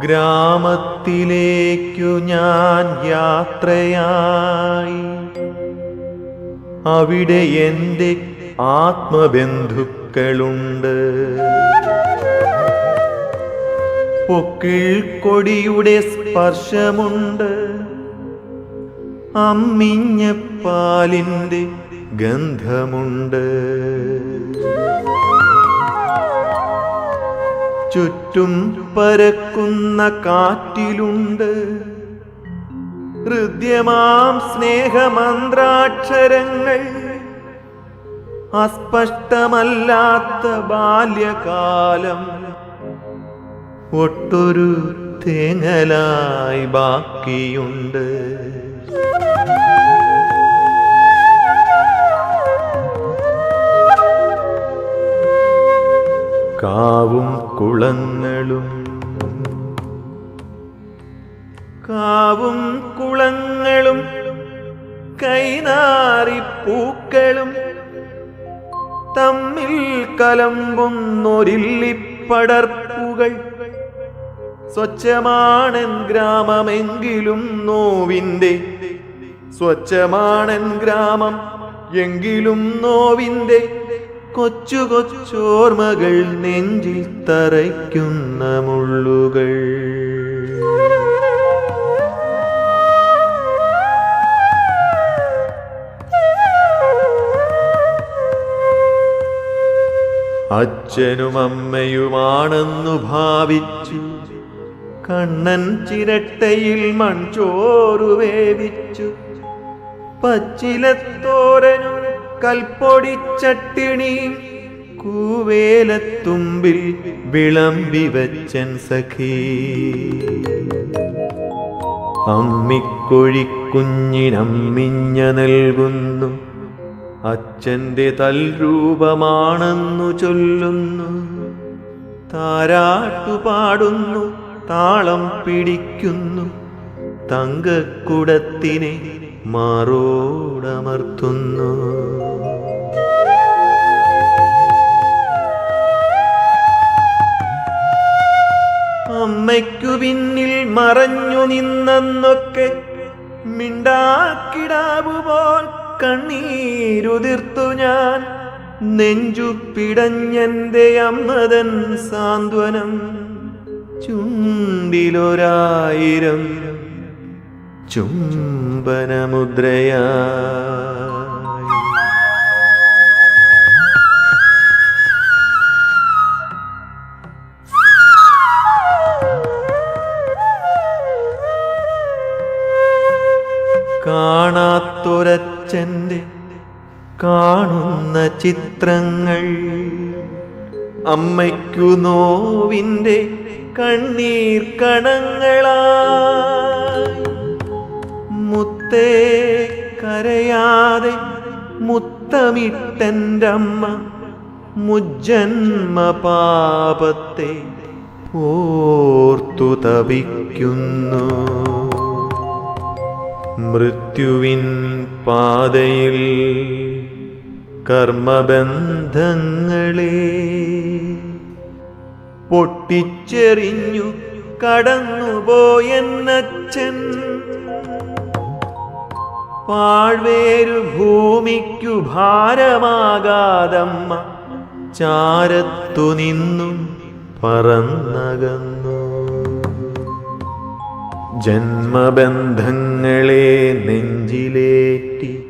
ഗ്രാമത്തിലേക്കു ഞാൻ യാത്രയായി. അവിടെ എന്റെ ആത്മബന്ധുക്കളുണ്ട്. പൊക്കിൾക്കൊടിയുടെ സ്പർശമുണ്ട്. അമ്മിഞ്ഞ പാലിന്റെ ഗന്ധമുണ്ട്. ചുറ്റും പരക്കുന്ന കാറ്റിലുണ്ട്. ഹൃദ്യമാം സ്നേഹമന്ത്രാക്ഷരങ്ങൾ. അസ്പഷ്ടമല്ലാത്ത ബാല്യകാലം. ഒട്ടൊരു തേങ്ങലായി ബാക്കിയുണ്ട്. കാവും കുളങ്ങളും. കാവും കുളങ്ങളും കൈനാറിപ്പൂക്കളും തമ്മിൽ കലമ്പുന്നൊരില്ലിപ്പടർപ്പുകൾ. സ്വച്ഛമാണൻ ഗ്രാമമെങ്കിലും നോവിന്റെ സ്വച്ഛമാണൻ ഗ്രാമം എങ്കിലും നോവിന്റെ. കൊച്ചു കൊച്ചോർമകൾ നെഞ്ചിൽ തറയ്ക്കുന്ന മുള്ളുകൾ. അച്ഛനും അമ്മയുമാണെന്നു ഭാവിച്ചു കണ്ണൻ ചിരട്ടയിൽ മൺചോറു വേവിച്ചു. പച്ചിലത്തോരനും കൽപ്പൊടിച്ചട്ടിണിയും കൂവേലത്തുമ്പിൽ വിളമ്പി വച്ചൻ സഖീ. അമ്മിക്കൊഴിക്കുഞ്ഞിനമ്മിഞ്ഞ നൽകുന്നു അച്ഛന്റെ തൽരൂപമാണെന്നു ചൊല്ലുന്നു. താരാട്ടുപാടുന്നു താളം പിടിക്കുന്നു തങ്കക്കുടത്തിനെ മാറോടമർത്തുന്നു. അമ്മയ്ക്കു പിന്നിൽ മറഞ്ഞു നിന്നൊക്കെ മിണ്ടാക്കിടാവുപോൽ കണ്ണീരുതിർത്തു ഞാൻ. നെഞ്ചു പിടഞ്ഞെന്റെ അമ്മതൻ സാന്ത്വനം ചുണ്ടിലൊരായിരം ചുംബനമുദ്രയായി കാണാത്തൊരച്ഛന്റെ കാണുന്ന ചിത്രങ്ങൾ അമ്മയ്ക്കു നോവിന്റെ കണ്ണീർ കണങ്ങളായി മുത്തേ കരയാതെ മുത്തമിട്ടെന്റമ്മ മുജ്ജന്മ പാപത്തെ ഓർത്തു തപിക്കുന്നു. മൃത്യുവിൻ പാതയിൽ കർമ്മബന്ധങ്ങളെ പൊട്ടിച്ചെറിഞ്ഞു കടന്നുപോയെന്നച്ഛൻ പാഴ്വേരു ഭൂമിക്കു ഭാരമാകാതമ്മ. ചാരത്തു നിന്നും പറന്നകന്നു. ജന്മബന്ധങ്ങളെ നെഞ്ചിലേറ്റി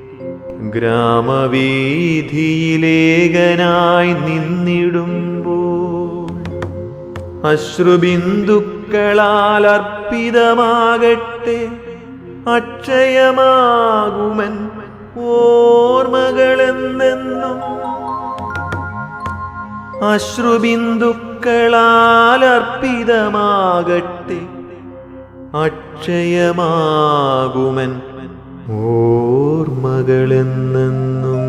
ഗ്രാമവീതിയിലേകനായി നിന്നിടുമ്പോൾ അശ്രുബിന്ദുക്കളാൽ അർപ്പിതമാകട്ടെ അക്ഷയമാകുമൻ ഓർമ്മകളെന്നെന്നും അശ്രുബിന്ദുക്കളാൽ അർപ്പിതമാകട്ടെ അക്ഷയമാകുമൻ ഓർമ്മകളെന്നെന്നും